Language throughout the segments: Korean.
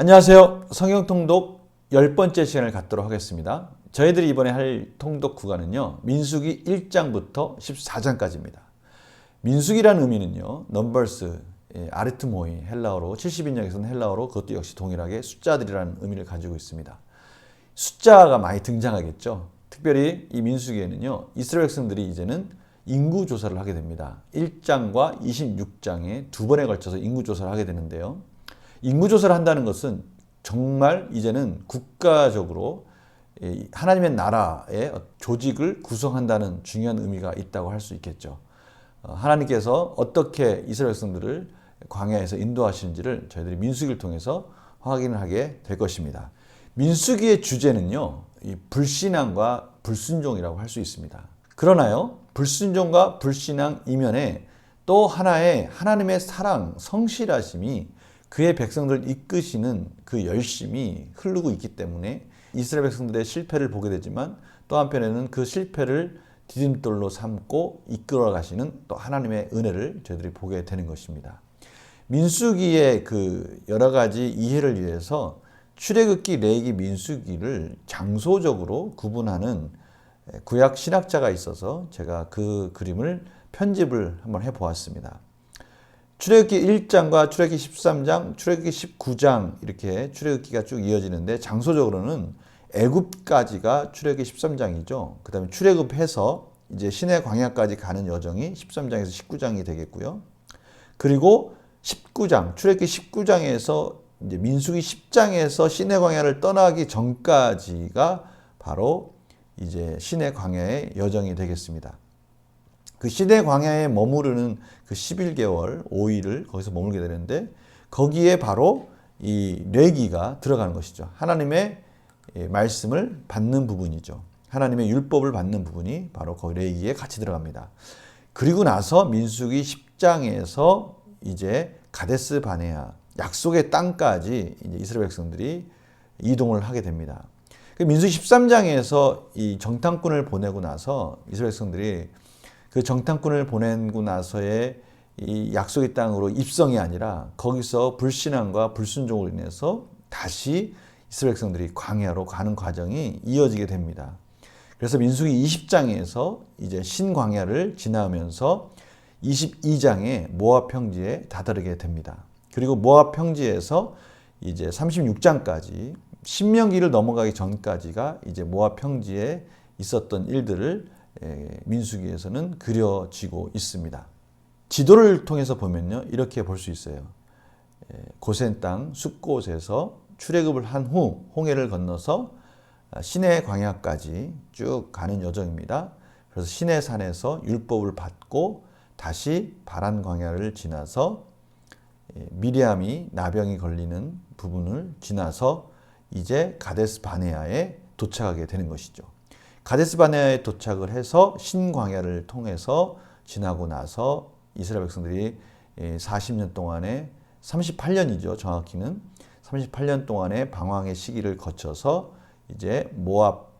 안녕하세요. 성경 통독 열 번째 시간을 갖도록 하겠습니다. 저희들이 이번에 할 통독 구간은요. 민수기 1장부터 14장까지입니다. 민수기라는 의미는요. 넘버스, 예, 아르트모이 헬라어로 70인역에서는 헬라어로 그것도 역시 동일하게 숫자들이라는 의미를 가지고 있습니다. 숫자가 많이 등장하겠죠. 특별히 이 민수기에는요. 이스라엘 백성들이 이제는 인구 조사를 하게 됩니다. 1장과 26장에 두 번에 걸쳐서 인구 조사를 하게 되는데요. 인구 조사를 한다는 것은 정말 이제는 국가적으로 이 하나님의 나라의 조직을 구성한다는 중요한 의미가 있다고 할 수 있겠죠. 어, 하나님께서 어떻게 이스라엘 백성들을 광야에서 인도하시는지를 저희들이 민수기를 통해서 확인을 하게 될 것입니다. 민수기의 주제는요, 이 불신앙과 불순종이라고 할 수 있습니다. 그러나요, 불순종과 불신앙 이면에 또 하나의 하나님의 사랑, 성실하심이 그의 백성들을 이끄시는 그 열심이 흐르고 있기 때문에 이스라엘 백성들의 실패를 보게 되지만 또 한편에는 그 실패를 디딤돌로 삼고 이끌어 가시는 또 하나님의 은혜를 저희들이 보게 되는 것입니다. 민수기의 그 여러 가지 이해를 위해서 출애굽기, 레이기, 민수기를 장소적으로 구분하는 구약 신학자가 있어서 제가 그 그림을 편집을 한번 해 보았습니다. 출애굽기 1장과 출애굽기 13장, 출애굽기 19장 이렇게 출애굽기가 쭉 이어지는데 장소적으로는 애굽까지가 출애굽기 13장이죠. 그다음에 출애굽해서 이제 시내 광야까지 가는 여정이 13장에서 19장이 되겠고요. 그리고 19장, 출애굽기 19장에서 이제 민수기 10장에서 시내 광야를 떠나기 전까지가 바로 이제 시내 광야의 여정이 되겠습니다. 그 시내 광야에 머무르는 그 11개월 5일을 거기서 머물게 되는데 거기에 바로 이 레기가 들어가는 것이죠. 하나님의 말씀을 받는 부분이죠. 하나님의 율법을 받는 부분이 바로 그 레기에 같이 들어갑니다. 그리고 나서 민수기 10장에서 이제 가데스 바네아 약속의 땅까지 이제 이스라엘 백성들이 이동을 하게 됩니다. 그 민수기 13장에서 이 정탐꾼을 보내고 나서 이스라엘 백성들이 그 정탐꾼을 보내고 나서의 이 약속의 땅으로 입성이 아니라 거기서 불신앙과 불순종으로 인해서 다시 이스라엘 백성들이 광야로 가는 과정이 이어지게 됩니다. 그래서 민수기 20장에서 이제 신광야를 지나면서 22장에 모압 평지에 다다르게 됩니다. 그리고 모압 평지에서 이제 36장까지 신명기를 넘어가기 전까지가 이제 모압 평지에 있었던 일들을 민수기에서는 그려지고 있습니다. 지도를 통해서 보면요. 이렇게 볼 수 있어요. 고센 땅 숲곳에서 출애굽을 한 후 홍해를 건너서 시내 광야까지 쭉 가는 여정입니다. 그래서 시내 산에서 율법을 받고 다시 바란 광야를 지나서 미리암이 나병이 걸리는 부분을 지나서 이제 가데스 바네아에 도착하게 되는 것이죠. 가데스 바네아에 도착을 해서 신광야를 통해서 지나고 나서 이스라엘 백성들이 40년 동안에 38년이죠. 정확히는 38년 동안의 방황의 시기를 거쳐서 이제 모압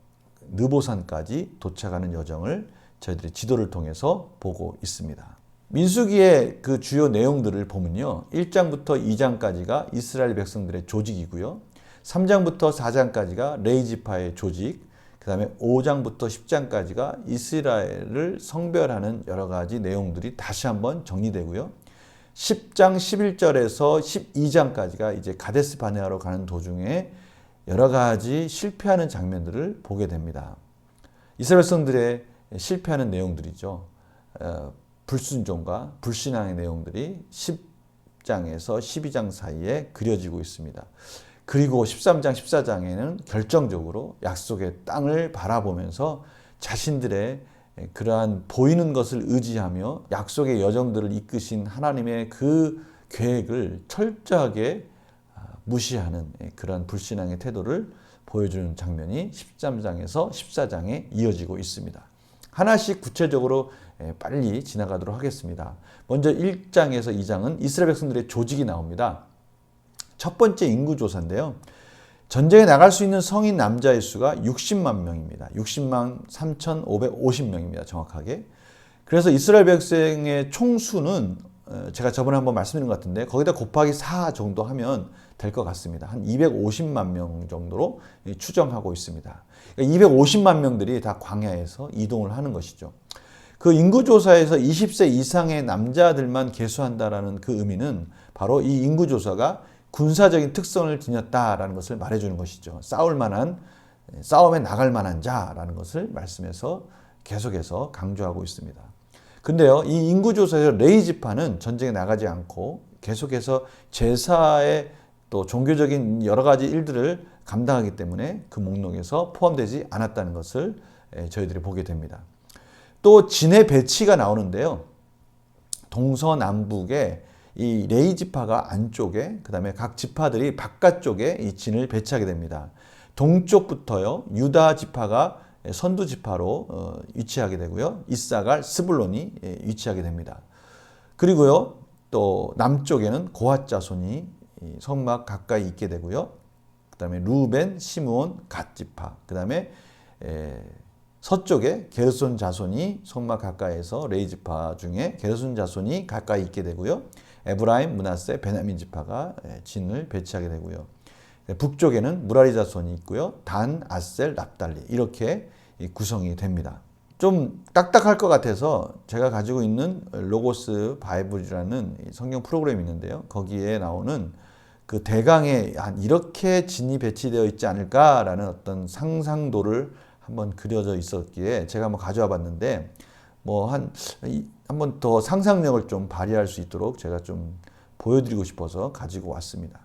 느보산까지 도착하는 여정을 저희들이 지도를 통해서 보고 있습니다. 민수기의 그 주요 내용들을 보면요. 1장부터 2장까지가 이스라엘 백성들의 조직이고요. 3장부터 4장까지가 레이지파의 조직, 그 다음에 5장부터 10장까지가 이스라엘을 성별하는 여러 가지 내용들이 다시 한번 정리되고요. 10장 11절에서 12장까지가 이제 가데스 바네아로 가는 도중에 여러 가지 실패하는 장면들을 보게 됩니다. 이스라엘 성들의 실패하는 내용들이죠. 어, 불순종과 불신앙의 내용들이 10장에서 12장 사이에 그려지고 있습니다. 그리고 13장, 14장에는 결정적으로 약속의 땅을 바라보면서 자신들의 그러한 보이는 것을 의지하며 약속의 여정들을 이끄신 하나님의 그 계획을 철저하게 무시하는 그러한 불신앙의 태도를 보여주는 장면이 13장에서 14장에 이어지고 있습니다. 하나씩 구체적으로 빨리 지나가도록 하겠습니다. 먼저 1장에서 2장은 이스라엘 백성들의 조직이 나옵니다. 첫 번째 인구 조사인데요. 전쟁에 나갈 수 있는 성인 남자의 수가 60만 명입니다. 60만 3,550명입니다. 정확하게. 그래서 이스라엘 백성의 총수는 어, 제가 저번에 한번 말씀드린 것 같은데 거기다 곱하기 4 정도 하면 될 것 같습니다. 한 250만 명 정도로 추정하고 있습니다. 그러니까 250만 명들이 다 광야에서 이동을 하는 것이죠. 그 인구조사에서 20세 이상의 남자들만 개수한다라는 그 의미는 바로 이 인구조사가 군사적인 특성을 지녔다라는 것을 말해주는 것이죠. 싸울 만한, 싸움에 나갈 만한 자라는 것을 말씀해서 계속해서 강조하고 있습니다. 근데요, 이 인구조사에서 레이지파는 전쟁에 나가지 않고 계속해서 제사의 또 종교적인 여러 가지 일들을 감당하기 때문에 그 목록에서 포함되지 않았다는 것을 저희들이 보게 됩니다. 또 진의 배치가 나오는데요. 동서남북에 이 레이 지파가 안쪽에 그다음에 각 지파들이 바깥쪽에 이 진을 배치하게 됩니다. 동쪽부터요. 유다 지파가 선두 지파로 어, 위치하게 되고요. 이사갈 스불론이 예, 위치하게 됩니다. 그리고요. 또 남쪽에는 고핫 자손이 성막 가까이 있게 되고요. 그다음에 루벤, 시므온, 갓 지파. 그다음에 서쪽에 게르손 자손이 성막 가까이에서 레이 지파 중에 게르손 자손이 가까이 있게 되고요. 에브라임, 문하세, 베냐민 지파가 진을 배치하게 되고요. 북쪽에는 무라리 자손이 있고요. 단, 아셀, 납달리 이렇게 구성이 됩니다. 좀 딱딱할 것 같아서 제가 가지고 있는 로고스 바이블이라는 성경 프로그램이 있는데요. 거기에 나오는 그 대강에 한 이렇게 진이 배치되어 있지 않을까라는 어떤 상상도를 한번 그려져 있었기에 제가 한번 가져와 봤는데 뭐 한 한번 더 상상력을 좀 발휘할 수 있도록 제가 좀 보여드리고 싶어서 가지고 왔습니다.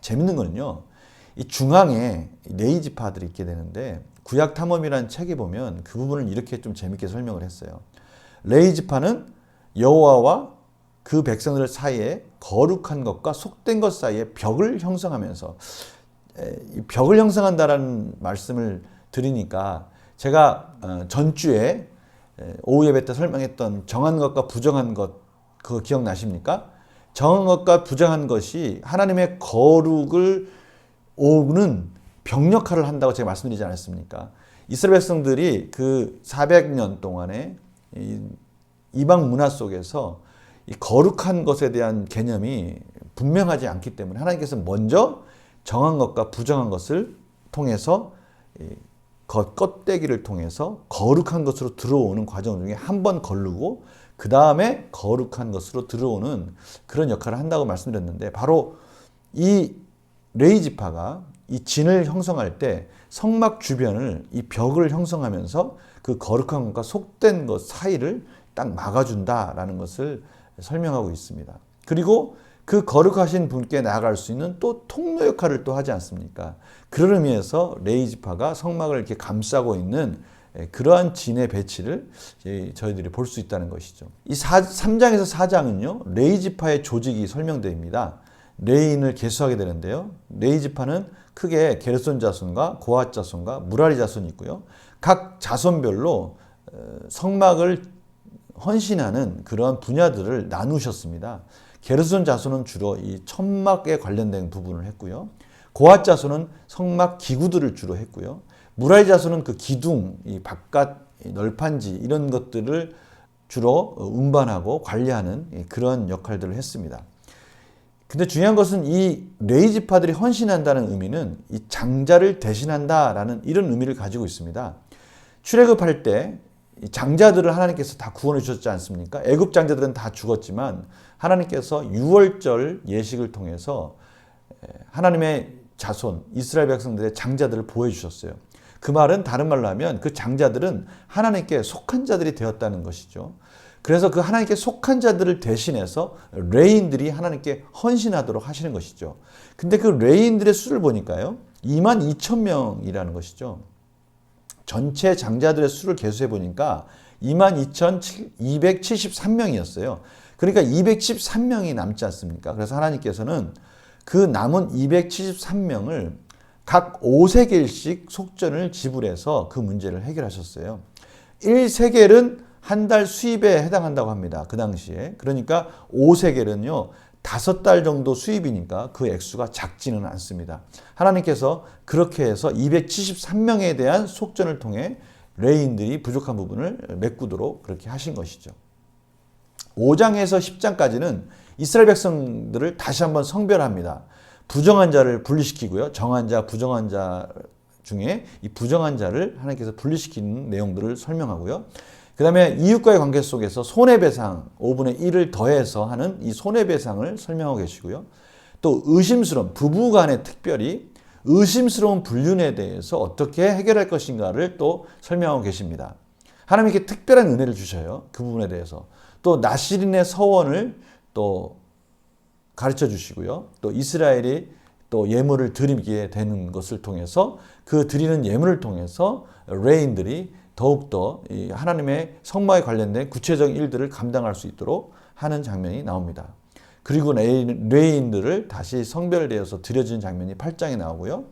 재밌는 거는요. 이 중앙에 레이지파들이 있게 되는데 구약 탐험이라는 책에 보면 그 부분을 이렇게 좀 재밌게 설명을 했어요. 레이지파는 여호와와 그 백성들 사이에 거룩한 것과 속된 것 사이에 벽을 형성하면서 벽을 형성한다라는 말씀을 드리니까 제가 어, 전주에 오후 예배 때 설명했던 정한 것과 부정한 것 그거 기억나십니까? 정한 것과 부정한 것이 하나님의 거룩을 오는 병력화를 한다고 제가 말씀드리지 않았습니까? 이스라엘 백성들이 그 400년 동안에 이방 문화 속에서 거룩한 것에 대한 개념이 분명하지 않기 때문에 하나님께서 먼저 정한 것과 부정한 것을 통해서 겉 껍데기를 통해서 거룩한 것으로 들어오는 과정 중에 한 번 걸르고 그 다음에 거룩한 것으로 들어오는 그런 역할을 한다고 말씀드렸는데 바로 이 레이지파가 이 진을 형성할 때 성막 주변을 이 벽을 형성하면서 그 거룩한 것과 속된 것 사이를 딱 막아준다라는 것을 설명하고 있습니다. 그리고 그 거룩하신 분께 나아갈 수 있는 또 통로 역할을 또 하지 않습니까? 그런 의미에서 레이지파가 성막을 이렇게 감싸고 있는 예, 그러한 진의 배치를 저희들이 볼 수 있다는 것이죠. 이 3장에서 4장은요, 레이지파의 조직이 설명됩니다. 레인을 개수하게 되는데요. 레이지파는 크게 게르손 자손과 고핫 자손과 무라리 자손이 있고요. 각 자손별로 어, 성막을 헌신하는 그런 분야들을 나누셨습니다. 게르손 자손은 주로 이 천막에 관련된 부분을 했고요. 고핫 자손은 성막 기구들을 주로 했고요. 무라리 자손은 그 기둥, 이 바깥 널판지 이런 것들을 주로 운반하고 관리하는 그런 역할들을 했습니다. 근데 중요한 것은 이 레이지파들이 헌신한다는 의미는 이 장자를 대신한다라는 이런 의미를 가지고 있습니다. 출애굽할 때 장자들을 하나님께서 다 구원해 주셨지 않습니까? 애굽 장자들은 다 죽었지만 하나님께서 유월절 예식을 통해서 하나님의 자손 이스라엘 백성들의 장자들을 보여 주셨어요. 그 말은 다른 말로 하면 그 장자들은 하나님께 속한 자들이 되었다는 것이죠. 그래서 그 하나님께 속한 자들을 대신해서 레인들이 하나님께 헌신하도록 하시는 것이죠. 근데 그 레인들의 수를 보니까요. 2만 2천 명이라는 것이죠. 전체 장자들의 수를 계수해 보니까 22,273명이었어요. 그러니까 213명이 남지 않습니까? 그래서 하나님께서는 그 남은 273명을 각 5세겔씩 속전을 지불해서 그 문제를 해결하셨어요. 1세겔은 한 달 수입에 해당한다고 합니다. 그 당시에. 그러니까 5세겔은요. 다섯 달 정도 수입이니까 그 액수가 작지는 않습니다. 하나님께서 그렇게 해서 273명에 대한 속전을 통해 레인들이 부족한 부분을 메꾸도록 그렇게 하신 것이죠. 5장에서 10장까지는 이스라엘 백성들을 다시 한번 성별합니다. 부정한 자를 분리시키고요. 정한 자, 부정한 자 중에 이 부정한 자를 하나님께서 분리시키는 내용들을 설명하고요. 그 다음에 이웃과의 관계 속에서 손해배상 5분의 1을 더해서 하는 이 손해배상을 설명하고 계시고요. 또 의심스러운 부부 간에 특별히 의심스러운 불륜에 대해서 어떻게 해결할 것인가를 또 설명하고 계십니다. 하나님께 특별한 은혜를 주셔요. 그 부분에 대해서. 또 나시린의 서원을 또 가르쳐 주시고요. 또 이스라엘이 또 예물을 드리게 되는 것을 통해서 그 드리는 예물을 통해서 레인들이 더욱더 하나님의 성마에 관련된 구체적인 일들을 감당할 수 있도록 하는 장면이 나옵니다. 그리고 레인들을 다시 성별되어서 드려지는 장면이 8장에 나오고요.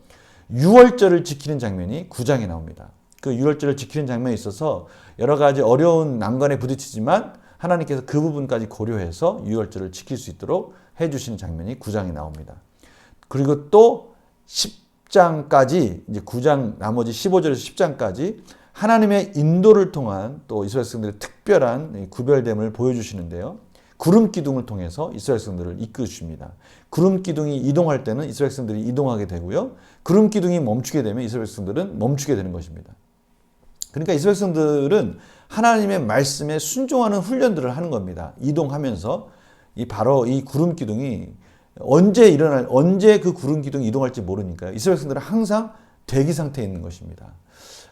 유월절을 지키는 장면이 9장에 나옵니다. 그 유월절을 지키는 장면에 있어서 여러 가지 어려운 난관에 부딪히지만 하나님께서 그 부분까지 고려해서 유월절을 지킬 수 있도록 해주시는 장면이 9장에 나옵니다. 그리고 또 10장까지 이제 9장 나머지 15절에서 10장까지 하나님의 인도를 통한 또 이스라엘 백성들의 특별한 구별됨을 보여주시는데요. 구름 기둥을 통해서 이스라엘 백성들을 이끌어 주십니다. 구름 기둥이 이동할 때는 이스라엘 백성들이 이동하게 되고요. 구름 기둥이 멈추게 되면 이스라엘 백성들은 멈추게 되는 것입니다. 그러니까 이스라엘 백성들은 하나님의 말씀에 순종하는 훈련들을 하는 겁니다. 이동하면서 이 바로 이 구름 기둥이 언제 일어날 언제 그 구름 기둥이 이동할지 모르니까요. 이스라엘 백성들은 항상 대기 상태에 있는 것입니다.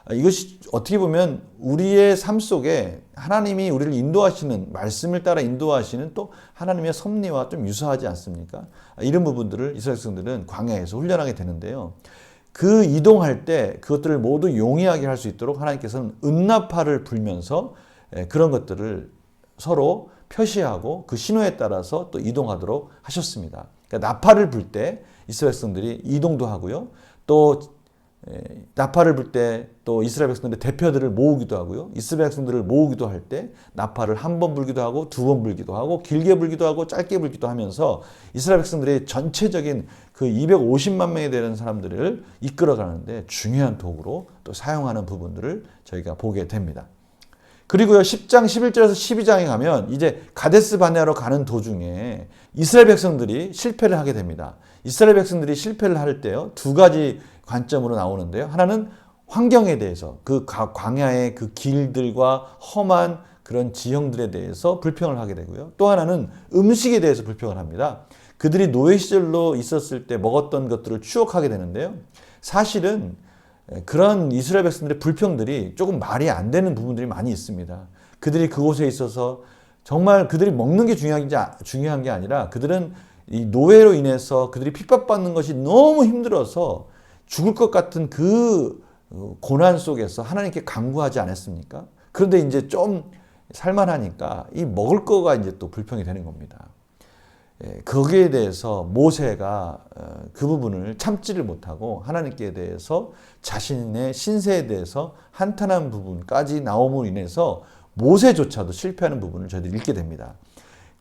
아, 이것이 어떻게 보면 우리의 삶 속에 하나님이 우리를 인도하시는 말씀을 따라 인도하시는 또 하나님의 섭리와 좀 유사하지 않습니까? 아, 이런 부분들을 이스라엘 백성들은 광야에서 훈련하게 되는데요. 그 이동할 때 그것들을 모두 용이하게 할 수 있도록 하나님께서는 은나파를 불면서 그런 것들을 서로 표시하고 그 신호에 따라서 또 이동하도록 하셨습니다. 그러니까 나파를 불때 이스라엘 백성들이 이동도 하고요. 또 나팔을 불 때 또 이스라엘 백성들의 대표들을 모으기도 하고요. 이스라엘 백성들을 모으기도 할 때 나팔을 한 번 불기도 하고 두 번 불기도 하고 길게 불기도 하고 짧게 불기도 하면서 이스라엘 백성들의 전체적인 그 250만 명이 되는 사람들을 이끌어 가는데 중요한 도구로 또 사용하는 부분들을 저희가 보게 됩니다. 그리고요, 10장 11절에서 12장에 가면 이제 가데스 바네아로 가는 도중에 이스라엘 백성들이 실패를 하게 됩니다. 이스라엘 백성들이 실패를 할 때요, 두 가지 관점으로 나오는데요. 하나는 환경에 대해서 그 광야의 그 길들과 험한 그런 지형들에 대해서 불평을 하게 되고요. 또 하나는 음식에 대해서 불평을 합니다. 그들이 노예 시절로 있었을 때 먹었던 것들을 추억하게 되는데요. 사실은 그런 이스라엘 백성들의 불평들이 조금 말이 안 되는 부분들이 많이 있습니다. 그들이 그곳에 있어서 정말 그들이 먹는 게 중요한 게, 중요한 게 아니라 그들은 이 노예로 인해서 그들이 핍박받는 것이 너무 힘들어서 죽을 것 같은 그 어, 고난 속에서 하나님께 강구하지 않았습니까? 그런데 이제 좀 살만하니까 이 먹을 거가 이제 또 불평이 되는 겁니다. 예, 거기에 대해서 모세가 어, 그 부분을 참지를 못하고 하나님께 대해서 자신의 신세에 대해서 한탄한 부분까지 나옴으로 인해서 모세조차도 실패하는 부분을 저희들이 읽게 됩니다.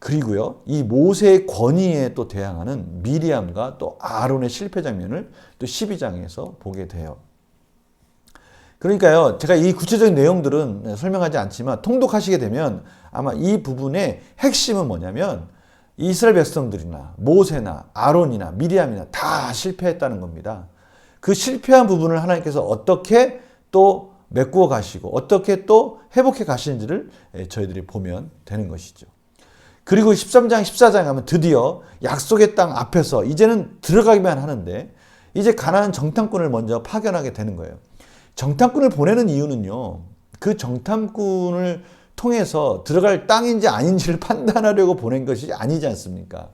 그리고요, 이 모세의 권위에 또 대항하는 미리암과 또 아론의 실패 장면을 또 12장에서 보게 돼요. 그러니까요, 제가 이 구체적인 내용들은 설명하지 않지만 통독하시게 되면 아마 이 부분의 핵심은 뭐냐면 이스라엘 백성들이나 모세나 아론이나 미리암이나 다 실패했다는 겁니다. 그 실패한 부분을 하나님께서 어떻게 또 메꾸어 가시고 어떻게 또 회복해 가시는지를 저희들이 보면 되는 것이죠. 그리고 13장, 14장 가면 드디어 약속의 땅 앞에서 이제는 들어가기만 하는데 이제 가나안 정탐꾼을 먼저 파견하게 되는 거예요. 정탐꾼을 보내는 이유는요. 그 정탐꾼을 통해서 들어갈 땅인지 아닌지를 판단하려고 보낸 것이 아니지 않습니까?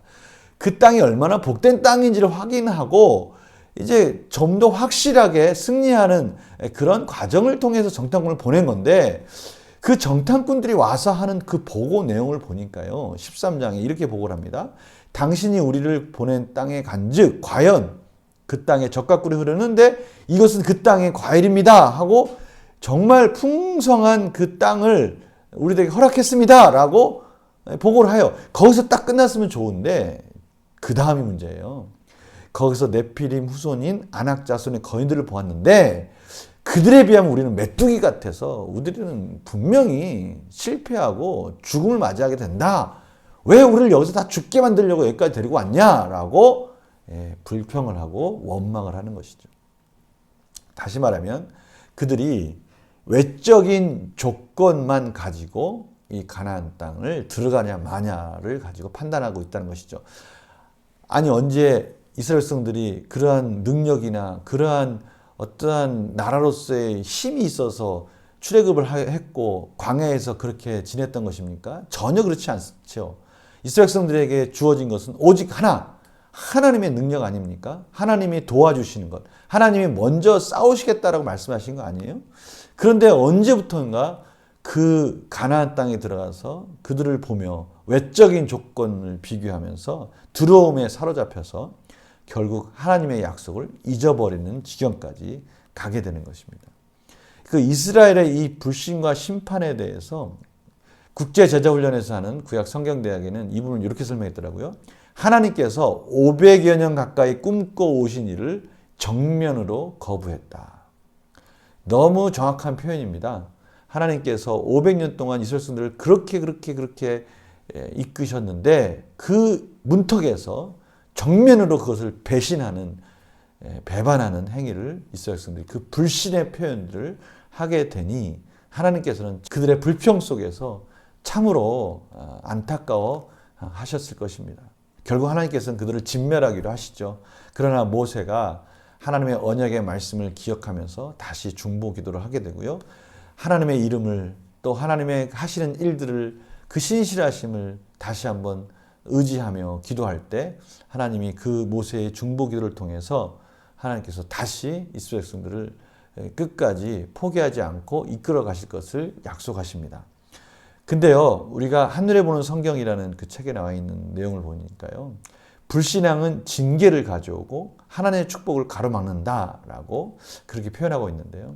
그 땅이 얼마나 복된 땅인지를 확인하고 이제 좀 더 확실하게 승리하는 그런 과정을 통해서 정탐꾼을 보낸 건데 그 정탐꾼들이 와서 하는 그 보고 내용을 보니까요. 13장에 이렇게 보고를 합니다. 당신이 우리를 보낸 땅에 간즉 과연 그 땅에 젖과 꿀이 흐르는데 이것은 그 땅의 과일입니다 하고 정말 풍성한 그 땅을 우리들에게 허락했습니다 라고 보고를 해요. 거기서 딱 끝났으면 좋은데 그 다음이 문제예요. 거기서 네피림 후손인 안악 자손의 거인들을 보았는데 그들에 비하면 우리는 메뚜기 같아서 우리는 분명히 실패하고 죽음을 맞이하게 된다. 왜 우리를 여기서 다 죽게 만들려고 여기까지 데리고 왔냐라고 예, 불평을 하고 원망을 하는 것이죠. 다시 말하면 그들이 외적인 조건만 가지고 이 가나안 땅을 들어가냐 마냐를 가지고 판단하고 있다는 것이죠. 아니 언제 이스라엘 성들이 그러한 능력이나 그러한 어떠한 나라로서의 힘이 있어서 출애굽을 하- 했고 광야에서 그렇게 지냈던 것입니까? 전혀 그렇지 않죠. 이스라엘 성들에게 주어진 것은 오직 하나 하나님의 능력 아닙니까? 하나님이 도와주시는 것. 하나님이 먼저 싸우시겠다라고 말씀하신 거 아니에요? 그런데 언제부턴가 그 가나안 땅에 들어가서 그들을 보며 외적인 조건을 비교하면서 두려움에 사로잡혀서 결국 하나님의 약속을 잊어버리는 지경까지 가게 되는 것입니다. 그 이스라엘의 이 불신과 심판에 대해서 국제 제자 훈련에서 하는 구약 성경 대학에는 이 부분을 이렇게 설명했더라고요. 하나님께서 500여 년 가까이 꿈꿔 오신 일을 정면으로 거부했다. 너무 정확한 표현입니다. 하나님께서 500년 동안 이스라엘 성들을 그렇게 그렇게 그렇게 예, 이끄셨는데 그 문턱에서 정면으로 그것을 배신하는 예, 배반하는 행위를 이스라엘 성들이 그 불신의 표현들을 하게 되니 하나님께서는 그들의 불평 속에서 참으로 어, 안타까워 하셨을 것입니다. 결국 하나님께서는 그들을 진멸하기로 하시죠. 그러나 모세가 하나님의 언약의 말씀을 기억하면서 다시 중보 기도를 하게 되고요. 하나님의 이름을 또 하나님의 하시는 일들을 그 신실하심을 다시 한번 의지하며 기도할 때 하나님이 그 모세의 중보 기도를 통해서 하나님께서 다시 이스라엘 백성들을 끝까지 포기하지 않고 이끌어 가실 것을 약속하십니다. 근데요, 우리가 한눈에 보는 성경이라는 그 책에 나와 있는 내용을 보니까요, 불신앙은 징계를 가져오고 하나님의 축복을 가로막는다라고 그렇게 표현하고 있는데요.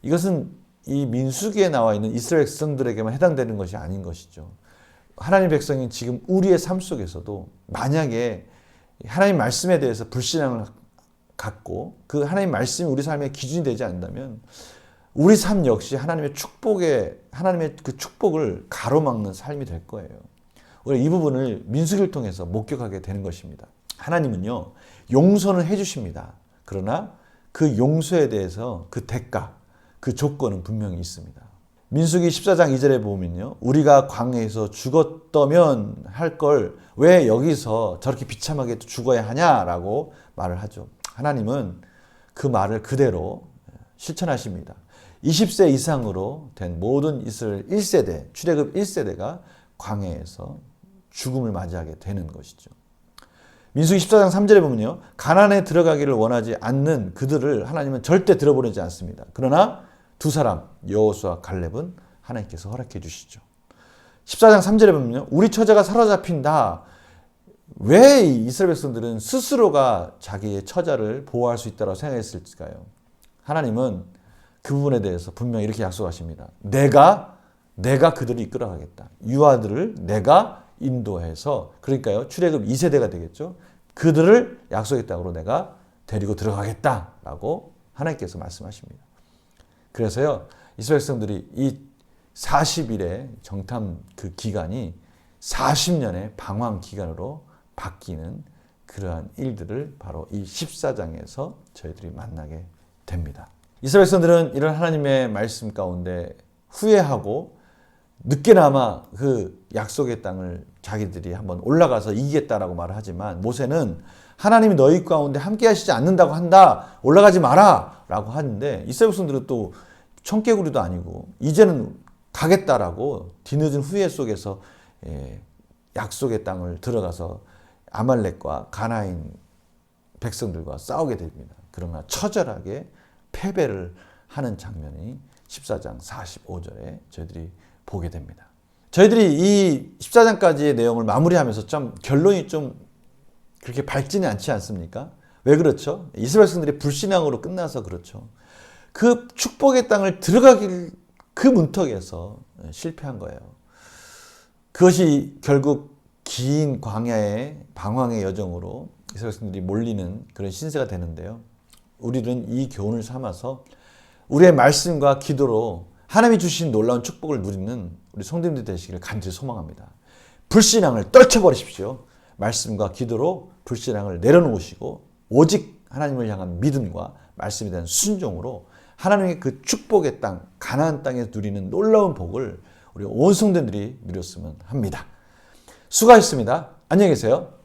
이것은 이 민수기에 나와 있는 이스라엘 백성들에게만 해당되는 것이 아닌 것이죠. 하나님 백성인 지금 우리의 삶 속에서도 만약에 하나님 말씀에 대해서 불신앙을 갖고 그 하나님 말씀이 우리 삶의 기준이 되지 않는다면 우리 삶 역시 하나님의 축복에 하나님의 그 축복을 가로막는 삶이 될 거예요. 우리 이 부분을 민수기를 통해서 목격하게 되는 것입니다. 하나님은요 용서는 해주십니다. 그러나 그 용서에 대해서 그 대가, 그 조건은 분명히 있습니다. 민수기 14장 2절에 보면요. 우리가 광야에서 죽었다면 할 걸 왜 여기서 저렇게 비참하게 죽어야 하냐라고 말을 하죠. 하나님은 그 말을 그대로 실천하십니다. 20세 이상으로 된 모든 이스라엘 1세대, 출애굽 1세대가 광야에서 죽음을 맞이하게 되는 것이죠. 민수기 14장 3절에 보면요. 가난에 들어가기를 원하지 않는 그들을 하나님은 절대 들어보내지 않습니다. 그러나 두 사람 여호수아 갈렙은 하나님께서 허락해 주시죠. 14장 3절에 보면요. 우리 처자가 사로잡힌다. 왜 이스라엘 백성들은 스스로가 자기의 처자를 보호할 수 있다고 생각했을까요? 하나님은 그 부분에 대해서 분명히 이렇게 약속하십니다. 내가 내가 그들을 이끌어가겠다. 유아들을 내가 인도해서 그러니까요. 출애굽 2세대가 되겠죠. 그들을 약속했다고 내가 데리고 들어가겠다라고 하나님께서 말씀하십니다. 그래서요. 이스라엘 백성들이 이 40일의 정탐 그 기간이 40년의 방황 기간으로 바뀌는 그러한 일들을 바로 이 14장에서 저희들이 만나게 됩니다. 이스라엘 백성들은 이런 하나님의 말씀 가운데 후회하고 늦게나마 그 약속의 땅을 자기들이 한번 올라가서 이기겠다라고 말을 하지만 모세는 하나님이 너희 가운데 함께 하시지 않는다고 한다. 올라가지 마라. 라고 하는데 백성들은 또 청개구리도 아니고 이제는 가겠다라고 뒤늦은 후회 속에서 예, 약속의 땅을 들어가서 아말렉과 가나인 백성들과 싸우게 됩니다. 그러나 처절하게 패배를 하는 장면이 14장 45절에 저희들이 보게 됩니다. 저희들이 이 14장까지의 내용을 마무리하면서 좀 결론이 좀 그렇게 밝지는 않지 않습니까? 왜 그렇죠? 이스라엘 백성들이 불신앙으로 끝나서 그렇죠. 그 축복의 땅을 들어가길 그 문턱에서 실패한 거예요. 그것이 결국 긴 광야의 방황의 여정으로 이스라엘 백성들이 몰리는 그런 신세가 되는데요. 우리는 이 교훈을 삼아서 우리의 말씀과 기도로 하나님이 주신 놀라운 축복을 누리는 우리 성도님들 되시기를 간절히 소망합니다. 불신앙을 떨쳐버리십시오. 말씀과 기도로 불신앙을 내려놓으시고 오직 하나님을 향한 믿음과 말씀에 대한 순종으로 하나님의 그 축복의 땅, 가나안 땅에서 누리는 놀라운 복을 우리 온 성도들이 누렸으면 합니다. 수고하셨습니다. 안녕히 계세요.